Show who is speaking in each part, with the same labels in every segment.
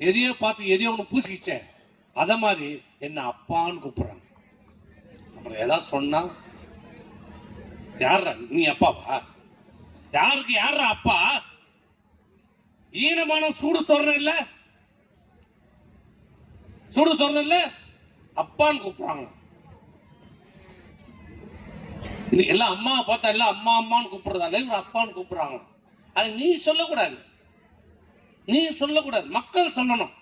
Speaker 1: எதையோ பார்த்து எதையோ ஒன்று பூசிக்கிச்சேன் அதை மாதிரி என்ன அப்பான்னு கூப்பிடுறாங்க. அப்புறம் ஏதாவது சொன்னா யாரா நீ அப்பாவா? யாருக்கு யாரா அப்பா? ஈனமான சூடு சொல்றேன் இல்ல? சூடு சொல்றேன் இல்ல? அப்பான்னு கூப்பிடுறாங்க. இன்னைக்கு எல்லாம் அம்மா பார்த்தா எல்லாம் அம்மா அம்மான்னு கூப்பிடுறதால இவங்க அப்பான்னு கூப்பிடுறாங்க. அது நீ சொல்லக்கூடாது. நீ சொல்லக்கூடாது மக்கள் சொல்லணும்.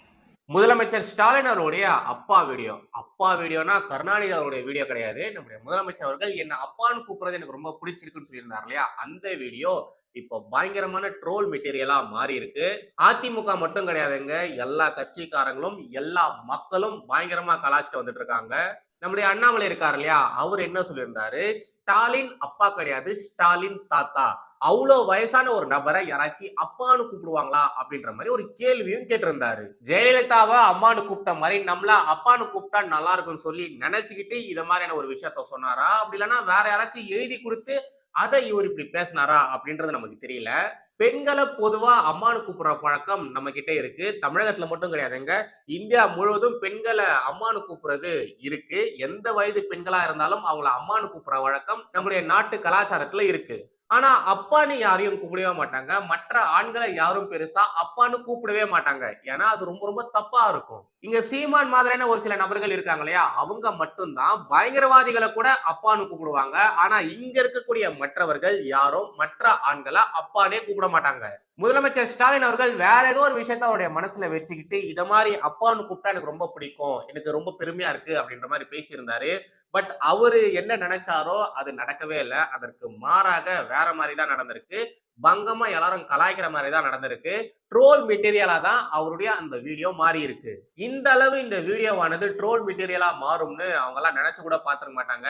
Speaker 2: முதலமைச்சர் ஸ்டாலின் அவருடைய அப்பா வீடியோ. அப்பா வீடியோனா கருணாநிதி அவருடைய வீடியோ கிடையாது. நம்முடைய முதலமைச்சர் அவர்கள் என்ன அப்பான்னு கூப்பிடுறது எனக்கு ரொம்ப பிடிச்சிருக்குன்னு சொல்லியிருந்தார் இல்லையா? அந்த வீடியோ இப்போ பயங்கரமான ட்ரோல் மெட்டீரியலா மாறி இருக்கு அதிமுக மட்டும் கிடையாதுங்க. எல்லா கட்சிக்காரங்களும் எல்லா மக்களும் பயங்கரமா கலாச்சிட்டு வந்துட்டு இருக்காங்க. நம்முடைய அண்ணாமலை இருக்கார் இல்லையா? அவர் என்ன சொல்லியிருந்தாரு? ஸ்டாலின் அப்பா கிடையாது ஸ்டாலின் தாத்தா. அவ்வளோ வயசான ஒரு நபரை யாராச்சும் அப்பான்னு கூப்பிடுவாங்களா அப்படின்ற மாதிரி ஒரு கேள்வியும் கேட்டிருந்தாரு. ஜெயலலிதாவை அம்மானு கூப்பிட்ட மாதிரி நம்மள அப்பான்னு கூப்பிட்டா நல்லா இருக்கும்னு சொல்லி நினைச்சுக்கிட்டு இத மாதிரியான ஒரு விஷயத்த சொன்னாரா? அப்படி இல்லைன்னா வேற யாராச்சும் எழுதி கொடுத்து அதை இவர் இப்படி பேசினாரா அப்படின்றது நமக்கு தெரியல. பெண்களை பொதுவா அம்மானு கூப்பிடுற பழக்கம் நம்ம கிட்ட இருக்கு. தமிழகத்துல மட்டும் கிடையாதுங்க. இந்தியா முழுவதும் பெண்களை அம்மானு கூப்பிடுறது இருக்கு. எந்த வயது பெண்களா இருந்தாலும் அவங்கள அம்மானு கூப்பிடுற வழக்கம் நம்முடைய நாட்டு கலாச்சாரத்துல இருக்கு. ஆனா அப்பான்னு யாரையும் கூப்பிடவே மாட்டாங்க. மற்ற ஆண்களை யாரும் பெருசா அப்பான்னு கூப்பிடவே மாட்டாங்க. ஏன்னா அது ரொம்ப ரொம்ப தப்பா இருக்கும். இங்க சீமான் மாதிரியான ஒரு சில நபர்கள் இருக்காங்க இல்லையா? அவங்க மட்டும்தான் பயங்கரவாதிகளை கூட அப்பான்னு கூப்பிடுவாங்க. ஆனா இங்க இருக்கக்கூடிய மற்றவர்கள் யாரும் மற்ற ஆண்களை அப்பானே கூப்பிட மாட்டாங்க. முதலமைச்சர் ஸ்டாலின் அவர்கள் வேற ஏதோ ஒரு விஷயத்த அவருடைய மனசுல வச்சுக்கிட்டு இத மாதிரி அப்பான்னு கூப்பிட்டா எனக்கு ரொம்ப பிடிக்கும். எனக்கு ரொம்ப பெருமையா இருக்கு. அப்படின்ற மாதிரி பேசியிருந்தாரு. பட் அவரு என்ன நினைச்சாரோ அது நடக்கவே இல்லை. அதற்கு மாறாக வேற மாதிரி தான் நடந்திருக்கு. பங்கமா எல்லாரும் கலாய்க்கிற மாதிரி தான் நடந்திருக்கு ட்ரோல் மெட்டீரியலா தான் அவருடைய அந்த வீடியோ மாறி இருக்கு. இந்த அளவு இந்த வீடியோவானது ட்ரோல் மெட்டீரியலா மாறும்னு அவங்க எல்லாம் நினைச்சு கூட பார்த்திருக்க மாட்டாங்க.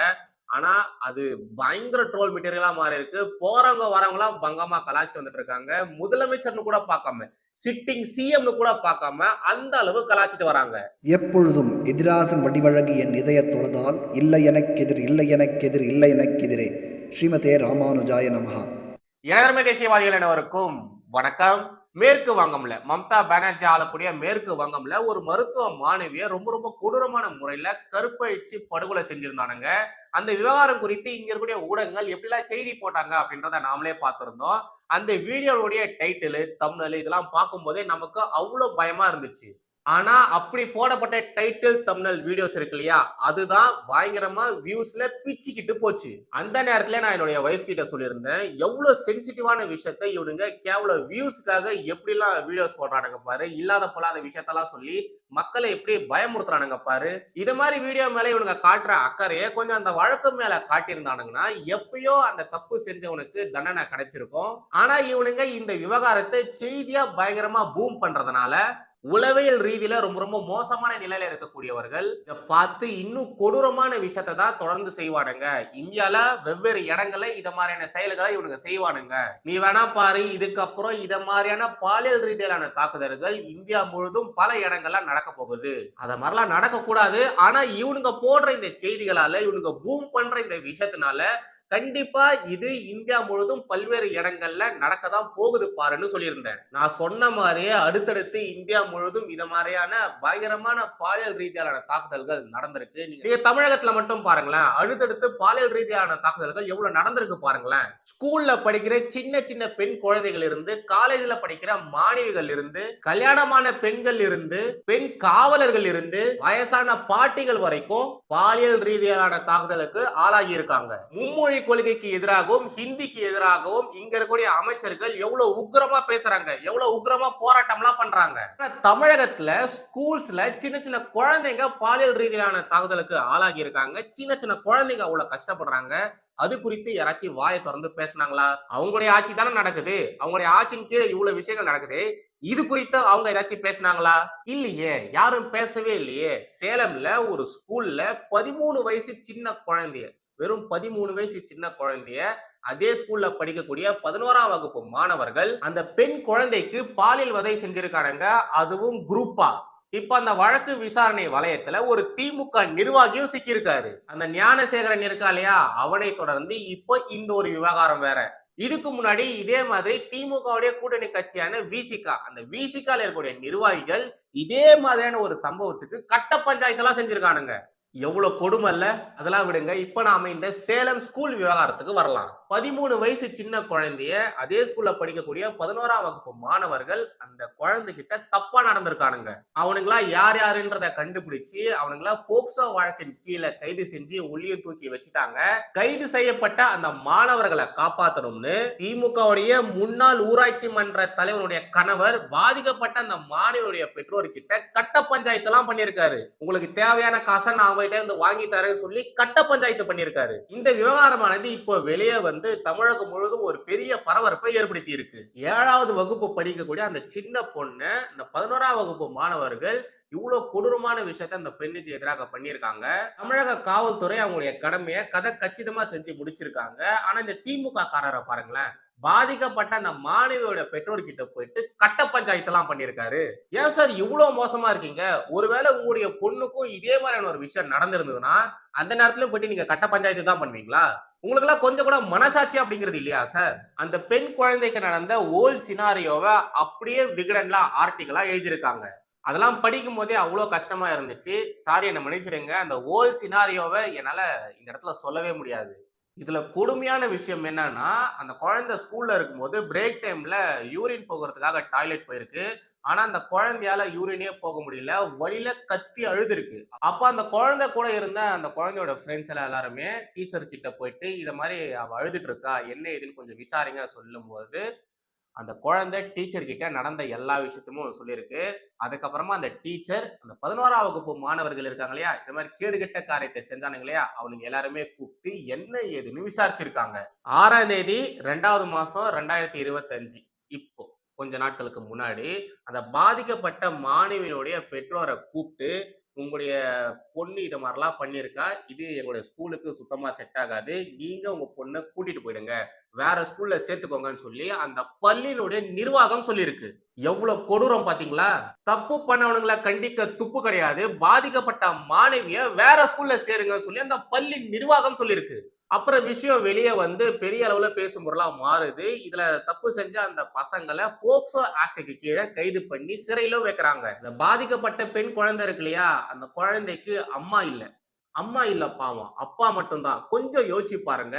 Speaker 2: ஆனா அது பயங்கர ட்ரோல் மெட்டீரியலா மாறி இருக்கு போறவங்க வரவங்களாம் பங்கமா கலாய்ச்சிட்டு வந்துட்டு இருக்காங்க. முதலமைச்சர்னு கூட பார்க்காம. சிட்டிங் சிஎம்னு கூட பார்க்காம அந்த அளவு கலாய்ச்சிட்டு வராங்க.
Speaker 3: எப்பொழுதும் எதிராசன் வடிவழகு என் தொழுதால் இல்லை எனக்கெதிர் இல்லை எனக்கெதிர் இல்லை எனக்கெதிரே ஸ்ரீமதே ராமானுஜாய நமஹா.
Speaker 2: இளைஞர்மை தேசியவாதிகள் அனைவருக்கும் வணக்கம். மேற்கு வங்கம்ல மம்தா பானர்ஜி ஆளக்கூடிய மேற்கு வங்கம்ல ஒரு மருத்துவ மாணவியை ரொம்ப ரொம்ப கொடூரமான முறையில கருப்பழிச்சு படுகொலை செஞ்சிருந்தானுங்க. அந்த விவகாரம் குறித்து இங்க இருக்கக்கூடிய ஊடகங்கள் எப்படிலாம் செய்தி போட்டாங்க அப்படின்றத நாமளே பார்த்திருந்தோம். அந்த வீடியோவுடைய டைட்டிலு தமிழ் இதெல்லாம் பார்க்கும்போதே நமக்கு அவ்வளவு பயமா இருந்துச்சு. ஆனா அப்படி போடப்பட்ட டைட்டில் தம்னல் வீடியோஸ் இருக்கு இல்லையா? அதுதான் பயங்கரமா வியூஸ்ல பிச்சுக்கிட்டு போச்சு. அந்த நேரத்துல நான் என்னுடைய ஒய்ஃப் கிட்ட சொல்லியிருந்தேன் எவ்வளவு சென்சிட்டிவான விஷயத்தை இவனுங்க கேவல வியூஸ்க்காக எப்படிலாம் வீடியோஸ் போடுறானுங்க பாரு? இல்லாத பொல்லாத விஷயத்தெல்லாம் சொல்லி மக்களை எப்படி பயமுறுத்துறானுங்க பாரு? இது மாதிரி வீடியோ மேல இவனுங்க காட்டுற அக்கறையை கொஞ்சம் அந்த வழக்கு மேல காட்டியிருந்தானுங்கன்னா எப்பயோ அந்த தப்பு செஞ்சவனுக்கு தண்டனை கிடைச்சிருக்கும். ஆனா இவனுங்க இந்த விவகாரத்தை செய்தியா பயங்கரமா பூம் பண்றதுனால உளவியல் ரீதியில ரொம்ப ரொம்ப மோசமான நிலையில இருக்கக்கூடியவர்கள் இதை பார்த்து இன்னும் கொடூரமான விஷயத்தை தான் தொடர்ந்து செய்வானுங்க. இந்தியால வெவ்வேறு இடங்கள்ல இத மாதிரியான செயல்களை இவனுங்க செய்வானுங்க. நீ வேணா பாரு இதுக்கப்புறம் இத மாதிரியான பாலியல் ரீதியிலான தாக்குதல்கள் இந்தியா முழுதும் பல இடங்கள்ல நடக்க போகுது. அத மாதிரிலாம் நடக்க கூடாது ஆனா இவனுங்க போடுற இந்த செய்திகளால இவனுங்க பூம் பண்ற இந்த விஷயத்தினால கண்டிப்பா இது இந்தியா முழுதும் பல்வேறு இடங்கள்ல நடக்க தான் போகுது பாருன்னு சொல்லியிருந்தேன் நான் சொன்ன மாதிரியே அடுத்தடுத்து இந்தியா முழுதும் இத மாதிரியான பயங்கரமான பாலியல் ரீதியான தாக்குதல்கள் நடந்திருக்கு. நீங்க தமிழகத்துல மட்டும் பாருங்களேன். அடுத்தடுத்து பாலியல் ரீதியான தாக்குதல்கள் எவ்வளவு நடந்திருக்கு பாருங்களேன். ஸ்கூல்ல படிக்கிற சின்ன சின்ன பெண் குழந்தைகள் இருந்து காலேஜ்ல படிக்கிற மாணவிகள் இருந்து கல்யாணமான பெண்கள் இருந்து பெண் காவலர்கள் இருந்து வயசான பாட்டிகள் வரைக்கும் பாலியல் ரீதியான தாக்குதலுக்கு ஆளாகி இருக்காங்க. மும்மொழி கொள்கைக்கு எதிராகவும் ஹிந்திக்கு எதிராகவும் இங்க இருக்கக்கூடிய அமைச்சர்கள் எவ்வளவு உக்கிரமா பேசுறாங்க எவ்வளவு உக்கிரமா போராட்டம்லாம் பண்றாங்க. தமிழகத்துல ஸ்கூல்ஸ்ல சின்ன சின்ன குழந்தைங்க பாலியல் ரீதியிலான தாக்குதலுக்கு ஆளாகி இருக்காங்க சின்ன சின்ன குழந்தைங்க அவ்வளவு கஷ்டப்படுறாங்க. அது குறித்து யாராச்சும் வாயை திறந்து பேசுனாங்களா? அவங்களுடைய ஆட்சி தானே நடக்குது. அவங்களுடைய ஆட்சியின் கீழே இவ்வளவு விஷயங்கள் நடக்குது. இது குறித்து அவங்க ஏதாச்சும் பேசுனாங்களா? இல்லையே. யாரும் பேசவே இல்லையே. சேலம்ல ஒரு ஸ்கூல்ல பதிமூணு வயசு சின்ன குழந்தைய வெறும் பதிமூணு வயசு சின்ன குழந்தைய அதே ஸ்கூல்ல படிக்கக்கூடிய பதினோராம் வகுப்பு மாணவர்கள் அந்த பெண் குழந்தைக்கு பாலியல் வதை செஞ்சிருக்காங்க அதுவும் குரூப்பா இப்ப அந்த வழக்கு விசாரணை வளையத்துல ஒரு திமுக நிர்வாகியும் சிக்கியிருக்காரு. அந்த ஞானசேகரன் இருக்கா இல்லையா? அவனை தொடர்ந்து இப்போ இந்த ஒரு விவகாரம் வேற. இதுக்கு முன்னாடி இதே மாதிரி திமுகவுடைய கூட்டணி கட்சியான விசிகா அந்த விசிகால இருக்கக்கூடிய நிர்வாகிகள் இதே மாதிரியான ஒரு சம்பவத்துக்கு கட்ட பஞ்சாயத்தெல்லாம் செஞ்சிருக்கானுங்க. எவ்வளவு கொடுமை இல்லை அதெல்லாம் விடுங்க. இப்ப நாம இந்த சேலம் ஸ்கூல் விவகாரத்துக்கு வரலாம். பதிமூணு வயசு சின்ன குழந்தைய அதே ஸ்கூல்ல படிக்கக்கூடிய பதினோராம் வகுப்பு மாணவர்கள் அந்த குழந்தைகிட்ட தப்பா நடந்திருக்கானுங்க. அவனுங்களா யார் யாருன்றத கண்டுபிடிச்சு அவனுங்களா போக்சோ வழக்கின் கீழே கைது செஞ்சு ஒளிய தூக்கி வச்சுட்டாங்க. கைது செய்யப்பட்ட அந்த மாணவர்களை காப்பாத்தணும்னு திமுகவுடைய முன்னாள் ஊராட்சி மன்ற தலைவருடைய கணவர் பாதிக்கப்பட்ட அந்த மாணவருடைய பெற்றோர்கிட்ட கட்ட பஞ்சாயத்து எல்லாம் பண்ணியிருக்காரு. உங்களுக்கு தேவையான காசை நான் அவங்ககிட்ட இருந்து வாங்கி தரேன்னு சொல்லி கட்ட பஞ்சாயத்து பண்ணியிருக்காரு. இந்த விவகாரமானது இப்போ வெளியே வந்து தமிழகம் முழுவதும் ஒரு பெரிய பரபரப்பை ஏற்படுத்தி இருக்கு ஏழாவது வகுப்பு படிக்கக்கூடிய அந்த சின்ன பொண்ணு இந்த பதினோராம் வகுப்பு மாணவர்கள் இவ்வளவு கொடூரமான விஷயத்த அந்த பெண்ணுக்கு எதிராக பண்ணியிருக்காங்க. தமிழக காவல்துறை அவங்களுடைய கடமையை கதை கச்சிதமா செஞ்சு முடிச்சிருக்காங்க. ஆனா இந்த திமுக காரரை பாருங்களேன் பாதிக்கப்பட்ட அந்த மாணவியோட பெற்றோர்கிட்ட போயிட்டு கட்ட பஞ்சாயத்து எல்லாம் பண்ணியிருக்காரு. ஏன் சார் இவ்வளவு மோசமா இருக்கீங்க? ஒருவேளை உங்களுடைய பொண்ணுக்கும் இதே மாதிரியான ஒரு விஷயம் நடந்திருந்ததுன்னா அந்த நேரத்துல போயிட்டு நீங்க கட்ட பஞ்சாயத்து தான் பண்ணுவீங்களா? உங்களுக்கு எல்லாம் கொஞ்சம் கூட மனசாட்சி அப்படிங்கிறது இல்லையா சார் அந்த பெண் குழந்தைக்கு நடந்த ஓல் சினாரியோவை அப்படியே விகடன்ல ஆர்டிகளா எழுதியிருக்காங்க. அதெல்லாம் படிக்கும் போதே அவ்வளோ கஷ்டமா இருந்துச்சு. சாரி என்ன மன்னிச்சிடுங்க. அந்த ஓல் சினாரியோவை என்னால இந்த இடத்துல சொல்லவே முடியாது. இதுல கொடுமையான விஷயம் என்னன்னா அந்த குழந்தை ஸ்கூல்ல இருக்கும்போது பிரேக் டைம்ல யூரின் போகிறதுக்காக டாய்லெட் போயிருக்கு. ஆனா அந்த குழந்தையால யூரினே போக முடியல. வழியில கத்தி அழுதுருக்கு. அப்ப அந்த குழந்தை கூட இருந்த அந்த குழந்தையோட ஃப்ரெண்ட்ஸ் எல்லாம் எல்லாருமே டீச்சர் கிட்ட போயிட்டு இத மாதிரி அவ அழுதுட்டு இருக்கா? என்ன ஏதுன்னு கொஞ்சம் விசாரிங்க சொல்லும்போது அந்த குழந்தை டீச்சர் கிட்ட நடந்த எல்லா விஷயத்தையும் சொல்லியிருக்கு. அதுக்கப்புறமா அந்த டீச்சர் அந்த பதினோராம் வகுப்பு மாணவர்கள் இருக்காங்க இல்லையா? இந்த மாதிரி கேடுகட்ட காரியத்தை செஞ்சானுங்க இல்லையா? அவனுங்க எல்லாருமே கூப்பிட்டு என்ன ஏதுன்னு விசாரிச்சிருக்காங்க? ஆறாம் தேதி ரெண்டாவது மாசம் ரெண்டாயிரத்தி இருபத்தஞ்சு இப்போ. கொஞ்ச நாட்களுக்கு முன்னாடி அந்த பாதிக்கப்பட்ட மாணவியினுடைய பெற்றோரை கூப்பிட்டு உங்களுடைய பொண்ணு இது மாதிரிலாம் பண்ணியிருக்கா இது எங்களுடைய ஸ்கூலுக்கு சுத்தமா செட் ஆகாது நீங்க உங்க பொண்ணை கூட்டிட்டு போயிடுங்க வேற ஸ்கூல்ல சேர்த்துக்கோங்கன்னு சொல்லி அந்த பள்ளியினுடைய நிர்வாகம் சொல்லியிருக்கு. எவ்வளவு கொடூரம் பாத்தீங்களா? தப்பு பண்ணவனுங்களை கண்டிக்க துப்பு கிடையாது பாதிக்கப்பட்ட மாணவிய வேற ஸ்கூல்ல சேருங்கன்னு சொல்லி அந்த பள்ளி நிர்வாகம் சொல்லியிருக்கு. அப்புறம் விஷயம் வெளியே வந்து பெரிய அளவுல பேசும் பொருளா மாறுது. இதுல தப்பு செஞ்ச அந்த பசங்களை போக்சோ ஆக்டுக்கு கீழே கைது பண்ணி சிறையிலும் வைக்கிறாங்க. இந்த பாதிக்கப்பட்ட பெண் குழந்தை இருக்கு இல்லையா? அந்த குழந்தைக்கு அம்மா இல்லை. அம்மா இல்ல பாவம். அப்பா மட்டும்தான். கொஞ்சம் யோசிச்சு பாருங்க.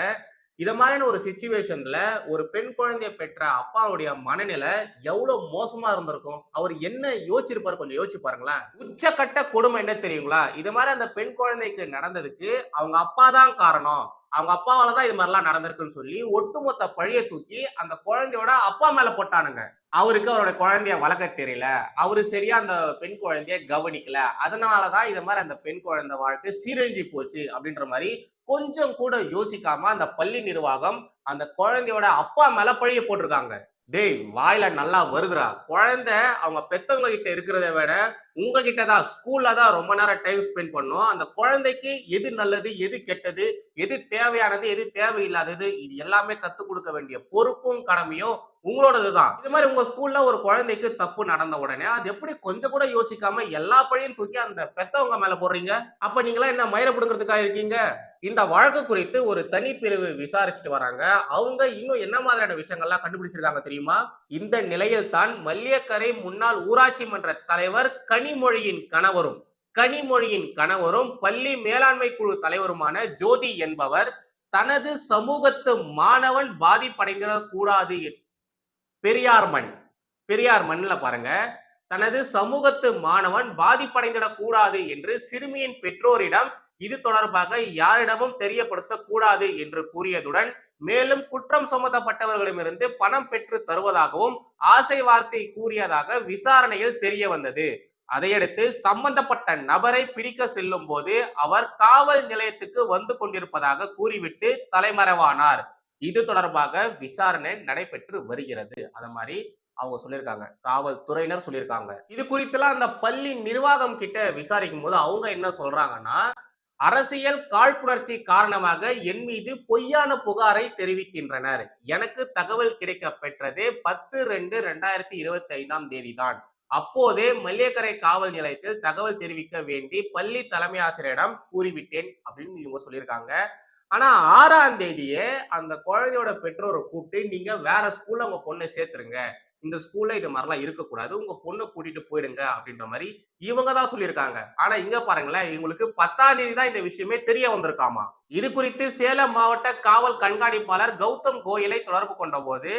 Speaker 2: இத மாதிரியான ஒரு சுச்சுவேஷன்ல ஒரு பெண் குழந்தைய பெற்ற அப்பாவுடைய மனநிலை எவ்வளவு மோசமா இருந்திருக்கும்? அவர் என்ன யோசிச்சிருப்பாரு? கொஞ்சம் யோசிச்சு பாருங்களேன். உச்சக்கட்ட கொடுமை என்ன தெரியுங்களா? இது மாதிரி அந்த பெண் குழந்தைக்கு நடந்ததுக்கு அவங்க அப்பா தான் காரணம். அவங்க அப்பாவால தான் இது மாதிரிலாம் நடந்திருக்குன்னு சொல்லி ஒட்டுமொத்த பழிய தூக்கி அந்த குழந்தையோட அப்பா மேல போட்டானுங்க. அவருக்கு அவரோட குழந்தைய வளர்க்க தெரியல. அவரு சரியா அந்த பெண் குழந்தைய கவனிக்கல. அதனாலதான் இது மாதிரி அந்த பெண் குழந்தை வாழ்க்கை சீரழிஞ்சு போச்சு அப்படின்ற மாதிரி கொஞ்சம் கூட யோசிக்காம அந்த பள்ளி நிர்வாகம் அந்த குழந்தையோட அப்பா மேல பழிய போட்டிருக்காங்க. டேய் வாயில நல்லா வருதுடா. குழந்தை அவங்க பெத்தவங்க கிட்ட இருக்கிறத விட உங்ககிட்ட தான் ஸ்கூல்ல தான் ரொம்ப நேரம் டைம் ஸ்பெண்ட் பண்ணும். அந்த குழந்தைக்கு எது நல்லது எது கெட்டது எது தேவையானது எது தேவையில்லாதது இது எல்லாமே கத்து கொடுக்க வேண்டிய பொறுப்பும் கடமையும் உங்களோடது தான். இது மாதிரி உங்க ஸ்கூல்ல ஒரு குழந்தைக்கு தப்பு நடந்த உடனே அது எப்படி கொஞ்சம் கூட யோசிக்காம எல்லா பழியும் தூக்கி அந்த பெத்தவங்க மேல போடுறீங்க? அப்ப நீங்களா என்ன மயிரை பிடுங்கிறதுக்காக இருக்கீங்க? இந்த வழக்கு குறித்து ஒரு தனிப்பிரிவு விசாரிச்சுட்டு வராங்க. அவங்க இன்னும் என்ன மாதிரியான விஷயங்கள்லாம் கண்டுபிடிச்சிருக்காங்க தெரியுமா? இந்த நிலையில் தான் மல்லியக்கரை முன்னாள் ஊராட்சி மன்ற தலைவர் கனிமொழியின் கணவரும் கனிமொழியின் கணவரும் பள்ளி மேலாண்மை குழு தலைவருமான ஜோதி என்பவர் தனது சமூகத்து மாணவன் பாதிப்படைந்திட கூடாது பெரியார் மண் பெரியார் மண்ணில் பாருங்க. தனது சமூகத்து மாணவன் பாதிப்படைந்திடக் கூடாது என்று சிறுமியின் பெற்றோரிடம் இது தொடர்பாக யாரிடமும் தெரியப்படுத்த கூடாது என்று கூறியதுடன் மேலும் குற்றம் சுமத்தப்பட்டவர்களிடமிருந்து பணம் பெற்று தருவதாகவும் ஆசை வார்த்தை கூறியதாக விசாரணையில் தெரிய வந்தது. அதையடுத்து சம்பந்தப்பட்ட நபரை பிடிக்க செல்லும் போது அவர் காவல் நிலையத்துக்கு வந்து கொண்டிருப்பதாக கூறிவிட்டு தலைமறைவானார். இது தொடர்பாக விசாரணை நடைபெற்று வருகிறது. அத மாதிரி அவங்க சொல்லியிருக்காங்க. காவல்துறையினர் சொல்லியிருக்காங்க. இது குறித்துலாம் அந்த பள்ளி நிர்வாகம் கிட்ட விசாரிக்கும் போது அவங்க என்ன சொல்றாங்கன்னா அரசியல் காழ்ப்புணர்ச்சி காரணமாக என் மீது பொய்யான புகாரை தெரிவிக்கின்றனர். எனக்கு தகவல் கிடைக்க பெற்றது பத்து ரெண்டு ரெண்டாயிரத்தி இருபத்தி ஐந்தாம் தேதி தான் அப்போதே மல்லியக்கரை காவல் நிலையத்தில் தகவல் தெரிவிக்க வேண்டி பள்ளி தலைமை ஆசிரியரிடம் கூறிவிட்டேன் அப்படின்னு இவங்க சொல்லியிருக்காங்க. ஆனா ஆறாம் தேதியே அந்த குழந்தையோட பெற்றோரை கூப்பிட்டு நீங்க வேற ஸ்கூல்ல உங்க பொண்ணை சேர்த்துருங்க. இந்த ஸ்கூல்ல இது மாதிரிலாம் இருக்கக்கூடாது. உங்க பொண்ணை கூட்டிட்டு போயிடுங்க அப்படின்ற மாதிரி இவங்க தான் சொல்லியிருக்காங்க. ஆனா இங்க பாருங்களேன் இவங்களுக்கு பத்தாம் தேதி தான் இந்த விஷயமே தெரிய வந்திருக்காமா? இது குறித்து சேலம் மாவட்ட காவல் கண்காணிப்பாளர் கௌதம் கோயலை தொடர்பு கொண்ட போது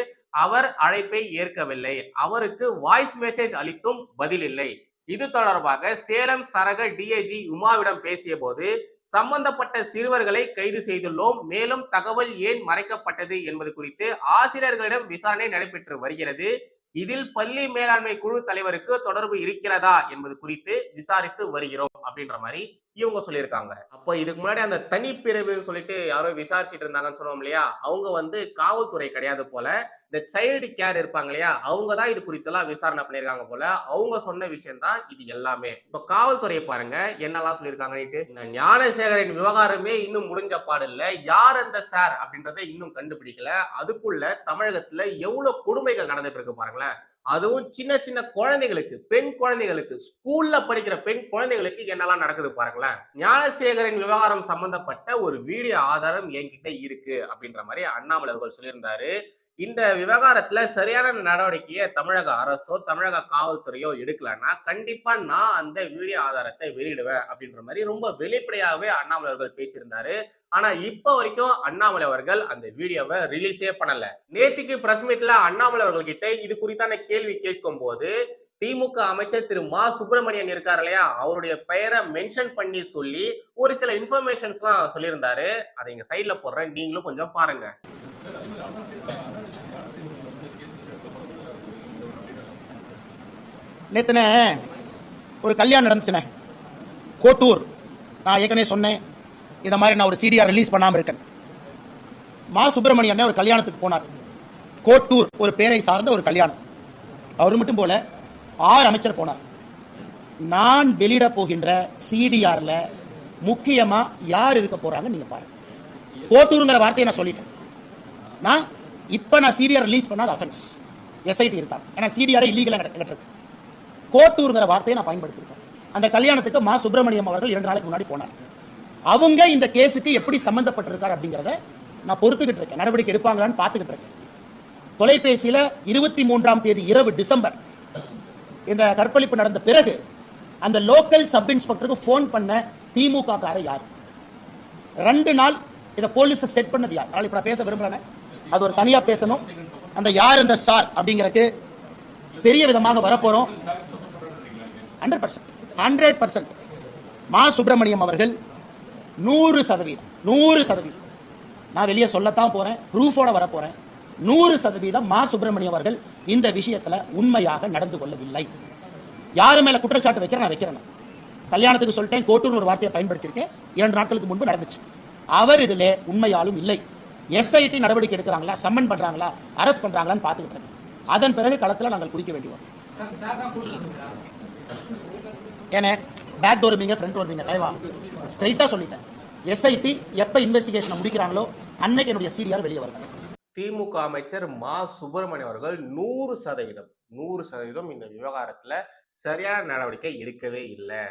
Speaker 2: அவர் அழைப்பை ஏற்கவில்லை. அவருக்கு வாய்ஸ் மெசேஜ் அளித்தும் பதில் இல்லை. இது தொடர்பாக சேலம் சரக டிஐஜி உமாவிடம் பேசிய போது சம்பந்தப்பட்ட சிறுவர்களை கைது செய்துள்ளோம். மேலும் தகவல் ஏன் மறைக்கப்பட்டது என்பது குறித்து ஆசிரியர்களிடம் விசாரணை நடைபெற்று வருகிறது. இதில் பள்ளி மேலாண்மை குழு தலைவருக்கு தொடர்பு இருக்கிறதா என்பது குறித்து விசாரித்து வருகிறோம் அப்படின்ற மாதிரி இவங்க சொல்லியிருக்காங்க. அப்போ இதுக்கு முன்னாடி அந்த தனிப்பிரிவு சொல்லிட்டு யாரோ விசாரிச்சுட்டு இருந்தாங்கன்னு சொன்னோம் இல்லையா? அவங்க வந்து காவல்துறை கிடையாது போல இந்த சைல்டு கேர் இருப்பாங்க இல்லையா? அவங்க தான் இது குறித்தெல்லாம் விசாரணை பண்ணியிருக்காங்க போல அவங்க சொன்ன விஷயம் தான் இது எல்லாமே. இப்போ காவல்துறையை பாருங்க என்னெல்லாம் சொல்லியிருக்காங்கன்னுட்டு இந்த ஞானசேகரின் விவகாரமே இன்னும் முடிஞ்ச பாடு இல்ல யார் அந்த சார் அப்படின்றத இன்னும் கண்டுபிடிக்கல. அதுக்குள்ள தமிழகத்துல எவ்வளவு கொடுமைகள் நடந்துட்டு இருக்கு பாருங்களேன். அதுவும் சின்ன சின்ன குழந்தைகளுக்கு பெண் குழந்தைகளுக்கு ஸ்கூல்ல படிக்கிற பெண் குழந்தைகளுக்கு என்னெல்லாம் நடக்குது பாருங்களேன். ஞானசேகரன் விவகாரம் சம்பந்தப்பட்ட ஒரு வீடியோ ஆதாரம் என்கிட்ட இருக்கு அப்படின்ற மாதிரி அண்ணாமலை அவர்கள் சொல்லியிருந்தாரு. இந்த விவகாரத்துல சரியான நடவடிக்கையை தமிழக அரசோ தமிழக காவல்துறையோ எடுக்கலன்னா கண்டிப்பா நான் அந்த வீடியோ ஆதாரத்தை வெளியிடுவேன் அப்படின்ற மாதிரி ரொம்ப வெளிப்படையாகவே அண்ணாமலை அவர்கள் பேசியிருந்தாரு. ஆனா இப்ப வரைக்கும் அண்ணாமலை அவர்கள் அந்த வீடியோவை ரிலீஸே பண்ணல. நேத்திக்கு பிரஸ் மீட்ல அண்ணாமலை அவர்கள்கிட்ட இது குறித்தான கேள்வி கேட்கும் போது திமுக அமைச்சர் திரு மா. சுப்பிரமணியன் இருக்கார் இல்லையா? அவருடைய பெயரை மென்ஷன் பண்ணி சொல்லி ஒரு சில இன்ஃபர்மேஷன்ஸ்லாம் சொல்லியிருந்தாரு. அதை எங்க சைட்ல போடுறேன். நீங்களும் கொஞ்சம் பாருங்க.
Speaker 4: நேத்துனே ஒரு கல்யாணம் நடந்துச்சுண்ணே கோட்டூர். நான் ஏற்கனவே சொன்னேன். இந்த மாதிரி நான் ஒரு சிடிஆர் ரிலீஸ் பண்ணாமல் இருக்கேன். மா சுப்பிரமணியன் ஒரு கல்யாணத்துக்கு போனார். கோட்டூர் ஒரு பேரை சார்ந்த ஒரு கல்யாணம். அவர் மட்டும் போல ஆறு அமைச்சர் போனார். நான் வெளியிட போகின்ற சிடிஆர்ல முக்கியமா யார் இருக்க போகிறாங்க நீங்க பாருங்க. கோட்டூருங்கிற வார்த்தையை நான் சொல்லிட்டேன். நான் இப்ப நான் சிடிஆர் ரிலீஸ் பண்ணாத அஃபென்ஸ் எஸ்ஐடி இருக்காங்க ஏன்னா சிடிஆர் இல்லீகலாக இருக்கு கோட்டூருங்கிற வார்த்தையை நான் பயன்படுத்தியிருக்கேன் அந்த கல்யாணத்துக்கு மா சுப்பிரமணியம் அவர்கள் இரண்டு நாளைக்கு முன்னாடி போனார். அவங்க இந்த கேஸுக்கு எப்படி சம்பந்தப்பட்டிருக்கார் அப்படிங்கிறத நான் பொறுத்துக்கிட்டு இருக்கேன். நடவடிக்கை எடுப்பாங்களான்னு பார்த்துக்கிட்டு இருக்கேன். தொலைபேசியில் இருபத்தி மூன்றாம் தேதி இரவு டிசம்பர் இந்த கற்பழிப்பு நடந்த பிறகு அந்த லோக்கல் சப் இன்ஸ்பெக்டருக்கு ஃபோன் பண்ண திமுக கார யார்? ரெண்டு நாள் இதை போலீஸ் செட் பண்ணது யார்? நாளைக்கு நான் பேச விரும்புகிறேன் அது ஒரு தனியாக பேசணும். அந்த யார் அந்த சார் அப்படிங்கிறதுக்கு பெரிய விதமாக வரப்போகிறோம் hundred percent hundred percent Ma Subramaniam அவர்கள் நூறு சதவீதம் நூறு சதவீதம் நான் வெளியே சொல்லத்தான் போறேன் ப்ரூஃபோட வர நூறு சதவீதம் மா சுப்பிரமணியம் அவர்கள் இந்த விஷயத்துல உண்மையாக நடந்து கொள்ளவில்லை யாரு மேல குற்றச்சாட்டு வைக்கிறேன் நான் வைக்கிறேன் கல்யாணத்துக்கு சொல்லிட்டேன் கோட்டூர்னு ஒரு வார்த்தையை பயன்படுத்தியிருக்கேன் இரண்டு நாட்களுக்கு முன்பு நடந்துச்சு அவர் இதிலே உண்மையாலும் இல்லை எஸ்ஐடி நடவடிக்கை எடுக்கிறாங்களா சம்மன் பண்றாங்களா அரெஸ்ட் பண்றாங்களான்னு பார்த்துக்கிட்டு அதன் பிறகு களத்துல நாங்கள் குடிக்க வேண்டி வரும் ஏன்னா back door means front door means டைவா சொல்லிட்டேன். எஸ்ஐடி எப்போ இன்வெஸ்டிகேஷனை முடிக்கிறாங்களோ அன்னைக்கு என்னுடைய சிடிஆர் வெளியே வருது
Speaker 2: திமுக அமைச்சர் மா. சுப்பிரமணியம் அவர்கள் நூறு சதவீதம் நூறு சதவீதம் இந்த விவகாரத்தில் சரியான நடவடிக்கை எடுக்கவே இல்லை.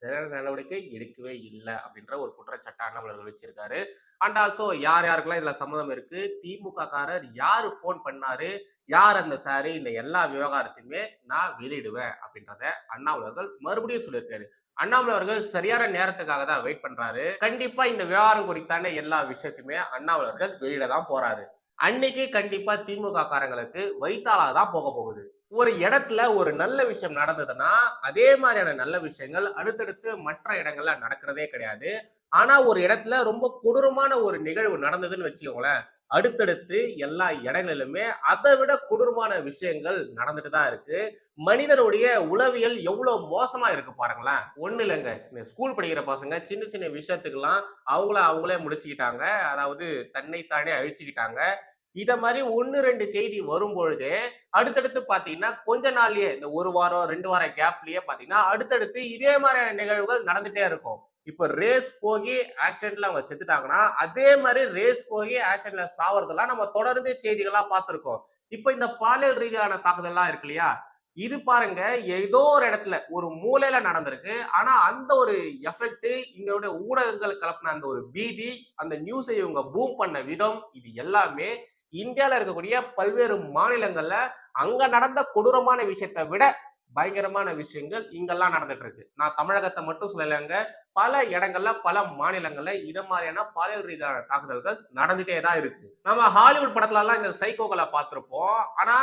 Speaker 2: சரியான நடவடிக்கை எடுக்கவே இல்லை அப்படின்ற ஒரு குற்றச்சட்ட அண்ணாமலை வச்சிருக்காரு. அண்ட் ஆல்சோ யார் யாருக்கெல்லாம் இதுல சம்மதம் இருக்கு? திமுக காரர் யாரு ஃபோன் பண்ணாரு? யார் அந்த சாரு இந்த எல்லா விவகாரத்தையுமே நான் வெளியிடுவேன் அப்படின்றத அண்ணாமலை மறுபடியும் சொல்லியிருக்காரு. அண்ணாமலை அவர்கள் சரியான நேரத்துக்காக தான் வெயிட் பண்றாரு. கண்டிப்பா இந்த விவகாரம் குறித்தான எல்லா விஷயத்தையுமே அண்ணாமலை அவர்கள் வெளியிட தான் போறாரு. அன்னைக்கு கண்டிப்பா திமுக காரங்களுக்கு வைத்தாளாக தான் போக போகுது. ஒரு இடத்துல ஒரு நல்ல விஷயம் நடந்ததுன்னா அதே மாதிரியான நல்ல விஷயங்கள் அடுத்தடுத்து மற்ற இடங்கள்ல நடக்கிறதே கிடையாது. ஆனா ஒரு இடத்துல ரொம்ப கொடூரமான ஒரு நிகழ்வு நடந்ததுன்னு வச்சுக்கோங்களேன். அடுத்தடுத்து எல்லா இடங்களிலுமே அதை விட கொடூரமான விஷயங்கள் நடந்துட்டு தான் இருக்கு. மனிதனுடைய உளவியல் எவ்வளவு மோசமா இருக்கு பாருங்களேன். ஒண்ணு இல்லைங்க. ஸ்கூல் படிக்கிற பசங்க சின்ன சின்ன விஷயத்துக்கெல்லாம் அவங்கள அவங்களே முடிச்சுக்கிட்டாங்க. அதாவது தன்னைத்தானே அழிச்சுக்கிட்டாங்க. இத மாதிரி ஒன்னு ரெண்டு செய்தி வரும்பொழுதே அடுத்தடுத்து பாத்தீங்கன்னா கொஞ்ச நாள்லயே இந்த ஒரு வாரம் ரெண்டு வாரம் கேப்லயே பாத்தீங்கன்னா அடுத்தடுத்து இதே மாதிரியான நிகழ்வுகள் நடந்துட்டே இருக்கும். இப்போ ரேஸ் போகி ஆக்சிடென்ட்ல அவங்க செத்துட்டாங்கன்னா அதே மாதிரி ரேஸ் போகி ஆக்சிடென்ட்ல சாவறதெல்லாம் நம்ம தொடர்ந்து செய்திகளா பார்த்துருக்கோம். இப்போ இந்த பாலியல் ரீதியான தாக்குதல்லாம் இருக்கு இல்லையா? இது பாருங்க ஏதோ ஒரு இடத்துல ஒரு மூலையில நடந்திருக்கு. ஆனா அந்த ஒரு எஃபெக்ட் இங்களுடைய ஊடகங்கள் கலப்பின அந்த ஒரு பீதி அந்த நியூஸை இவங்க பூம் பண்ண விதம் இது எல்லாமே இந்தியாவில் இருக்கக்கூடிய பல்வேறு மாநிலங்கள்ல அங்க நடந்த கொடூரமான விஷயத்தை விட பயங்கரமான விஷயங்கள் இங்கெல்லாம் நடந்துட்டு இருக்கு. நான் தமிழகத்தை மட்டும் சொல்லலைங்க பல இடங்கள்ல பல மாநிலங்கள்ல இத மாதிரியான பாலியல் ரீதியான தாக்குதல்கள் நடந்துட்டே தான் இருக்கு. நம்ம ஹாலிவுட் படத்துல எல்லாம் இந்த சைக்கோக்களை பார்த்திருப்போம். ஆனா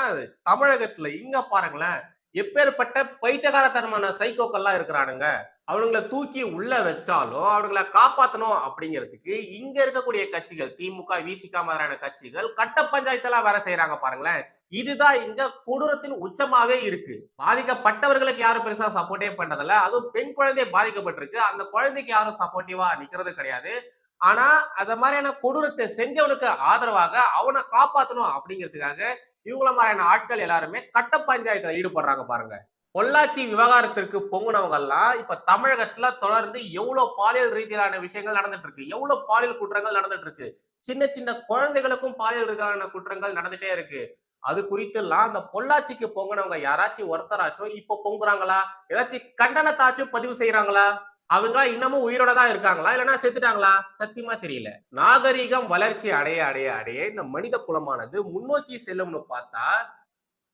Speaker 2: தமிழகத்துல இங்க பாருங்களேன் எப்பேற்பட்ட பைத்தியகாரத்தனமான சைக்கோக்கள்லாம் இருக்கிறானுங்க. அவனுங்களை தூக்கி உள்ள வச்சாலும் அவனுங்களை காப்பாத்தணும் அப்படிங்கிறதுக்கு இங்க இருக்கக்கூடிய கட்சிகள் திமுக விசிக மாதிரியான கட்சிகள் கட்ட பஞ்சாயத்தெல்லாம் வேற செய்யறாங்க பாருங்களேன். இதுதான் இங்க கொடூரத்தின் உச்சமாவே இருக்கு. பாதிக்கப்பட்டவர்களுக்கு யாரும் பெருசா சப்போர்ட்டே பண்றதில்ல அதுவும் பெண் குழந்தை பாதிக்கப்பட்டிருக்கு. அந்த குழந்தைக்கு யாரும் சப்போர்ட்டிவா நிக்கிறது கிடையாது. ஆனா அத மாதிரியான கொடூரத்தை செஞ்சவனுக்கு ஆதரவாக அவனை காப்பாத்தணும் அப்படிங்கிறதுக்காக இவங்கள மாதிரியான ஆட்கள் எல்லாருமே கட்ட பஞ்சாயத்துல ஈடுபடுறாங்க பாருங்க. பொள்ளாச்சி விவகாரத்திற்கு பொங்குனவங்க எல்லாம் இப்ப தமிழகத்துல தொடர்ந்து எவ்வளவு பாலியல் ரீதியிலான விஷயங்கள் நடந்துட்டு இருக்கு எவ்வளவு பாலியல் குற்றங்கள் நடந்துட்டு இருக்கு சின்ன சின்ன குழந்தைகளுக்கும் பாலியல் ரீதியிலான குற்றங்கள் நடந்துட்டே இருக்கு. அது குறித்தெல்லாம் அந்த பொள்ளாச்சிக்கு பொங்கினவங்க யாராச்சும் ஒருத்தராச்சும் இப்ப பொங்குறாங்களா? ஏதாச்சும் கண்டனத்தாச்சும் பதிவு செய்யறாங்களா அவங்க இன்னமும் உயிரோட தான் இருக்காங்களா? இல்லைன்னா செத்துட்டாங்களா? சத்தியமா தெரியல. நாகரிகம் வளர்ச்சி அடைய அடைய அடைய இந்த மனித குலமானது முன்னோக்கி செல்லும்னு பார்த்தா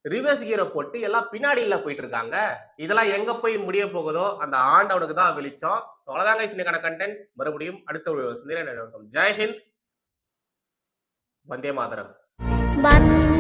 Speaker 2: ரிவர்ஸ் கீரை போட்டு எல்லாம் பின்னாடியில் போயிட்டு இருக்காங்க இதெல்லாம் எங்க போய் முடிய போகுதோ அந்த ஆண்டவனுக்கு தான் வெளிச்சம். ஸோ அவ்வளோதாங்க இன்னைக்கான கண்டென்ட் மறுபடியும் அடுத்த ஒரு சிந்தனை ஜெய்ஹிந்த் வந்தே மாதரம்.
Speaker 5: வந்த